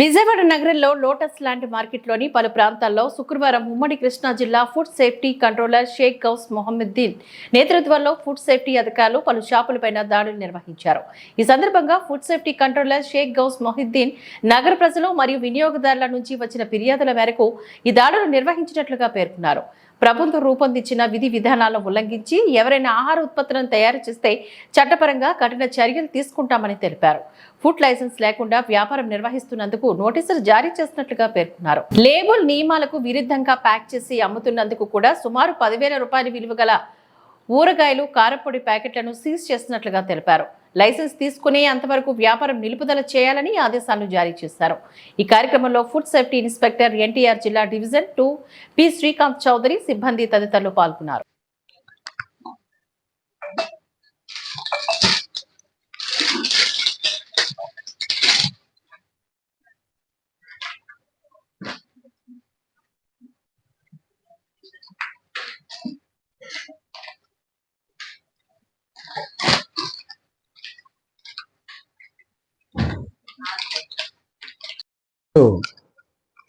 విజయవాడ నగరంలో lotus land మార్కెట్లోని పలు ప్రాంతాల్లో శుక్రవారం ఉమ్మడి కృష్ణా జిల్లా food safety controller Shaik Gouse Mohammadeen నేతృత్వంలో ఫుడ్ సేఫ్టీ అధికారులు పలు షాపులపైన దాడులు నిర్వహించారు. ఈ సందర్భంగా food safety controller Shaik Gouse Mohiddin నగర ప్రజలు మరియు వినియోగదారుల నుంచి వచ్చిన ఫిర్యాదుల మేరకు ఈ దాడులు నిర్వహించినట్లుగా పేర్కొన్నారు. ప్రభుత్వం రూపొందించిన విధి విధానాలను ఉల్లంఘించి ఎవరైనా ఆహార ఉత్పత్తులను తయారు చేస్తే చట్టపరంగా కఠిన చర్యలు తీసుకుంటామని తెలిపారు. ఫుడ్ లైసెన్స్ లేకుండా వ్యాపారం నిర్వహిస్తున్నందుకు నోటీసులు జారీ చేసినట్లుగా పేర్కొన్నారు. లేబుల్ నియమాలకు విరుద్ధంగా ప్యాక్ చేసి అమ్ముతున్నందుకు కూడా సుమారు పదివేల రూపాయల విలువ గల ఊరగాయలు కారపొడి ప్యాకెట్లను సీజ్ చేస్తున్నట్లుగా తెలిపారు. లైసెన్స్ తీసుకునే అంతవరకు వ్యాపారం నిలుపుదల చేయాలని ఆదేశాలు జారీ చేశారు. ఈ కార్యక్రమంలో ఫుడ్ సేఫ్టీ ఇన్స్పెక్టర్ ఎన్టీఆర్ జిల్లా division two P Srikanth Chowdary సిబ్బంది తదితరులు పాల్గొన్నారు.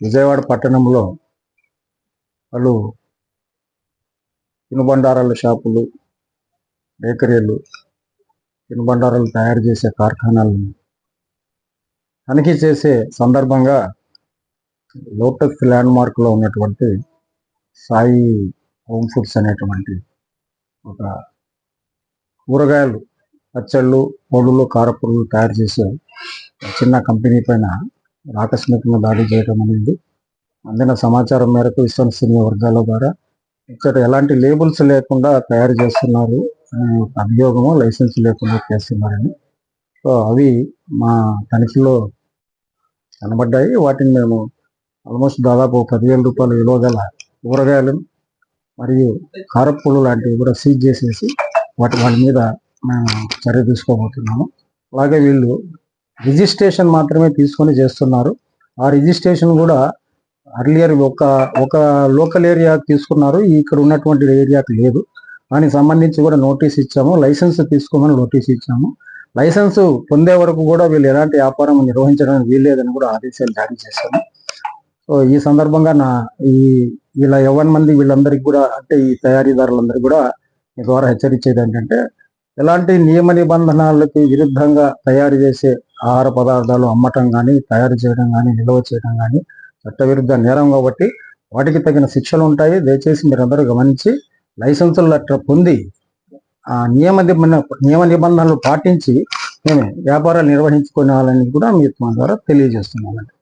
విజయవాడ పట్టణంలో వాళ్ళు తినుబండారాల షాపులు బేకరీలు తినుబండారాలు తయారు చేసే కార్ఖానాలను తనిఖీ చేసే సందర్భంగా లోటస్ ల్యాండ్ మార్క్లో ఉన్నటువంటి సాయి హోమ్ ఫుడ్స్ అనేటువంటి ఒక కూరగాయలు పచ్చళ్ళు పొడులు కారపొడులు తయారు చేసే చిన్న కంపెనీ పైన ఆకస్మికంగా దాడి చేయడం అనేది అందిన సమాచారం మేరకు విశ్వసనీయ వర్గాల ద్వారా ఇక్కడ ఎలాంటి లేబుల్స్ లేకుండా తయారు చేస్తున్నారు అనే అభియోగము లైసెన్స్ లేకుండా చేస్తున్నారని. సో అవి మా తనిఖీలో కనబడ్డాయి. వాటిని మేము ఆల్మోస్ట్ దాదాపు పదివేల రూపాయల విలువ గల కూరగాయలు మరియు కారప్పులు లాంటివి కూడా సీజ్ చేసేసి వాటి వాటి మీద మేము చర్య తీసుకోబోతున్నాము. అలాగే వీళ్ళు రిజిస్ట్రేషన్ మాత్రమే తీసుకొని చేస్తున్నారు. ఆ రిజిస్ట్రేషన్ కూడా అర్లియర్ ఒక ఒక లోకల్ ఏరియా తీసుకున్నారు. ఇక్కడ ఉన్నటువంటి ఏరియాకి లేదు. దానికి సంబంధించి కూడా నోటీస్ ఇచ్చాము. లైసెన్స్ తీసుకోమని నోటీస్ ఇచ్చాము. లైసెన్స్ పొందే వరకు కూడా వీళ్ళు ఎలాంటి వ్యాపారం నిర్వహించడానికి వీల్లేదని కూడా ఆదేశాలు జారీ చేశాము. సో ఈ సందర్భంగా నా ఈ వీళ్ళ ఎవరి మంది వీళ్ళందరికీ కూడా అంటే ఈ తయారీదారులందరికీ కూడా ద్వారా హెచ్చరించేది ఏంటంటే ఎలాంటి నియమ నిబంధనలకి విరుద్ధంగా తయారు చేసే ఆహార పదార్థాలు అమ్మటం కానీ తయారు చేయడం కానీ నిల్వ చేయడం కానీ చట్టవిరుద్ధ నేరం కాబట్టి వాటికి తగిన శిక్షలు ఉంటాయి. దయచేసి మీరందరూ గమనించి లైసెన్సులు అట్లా పొంది ఆ నియమ నిబంధన నియమ నిబంధనలు పాటించి మేము వ్యాపారాలు నిర్వహించుకోవాలని కూడా మీ మా ద్వారా తెలియజేస్తున్నామండి.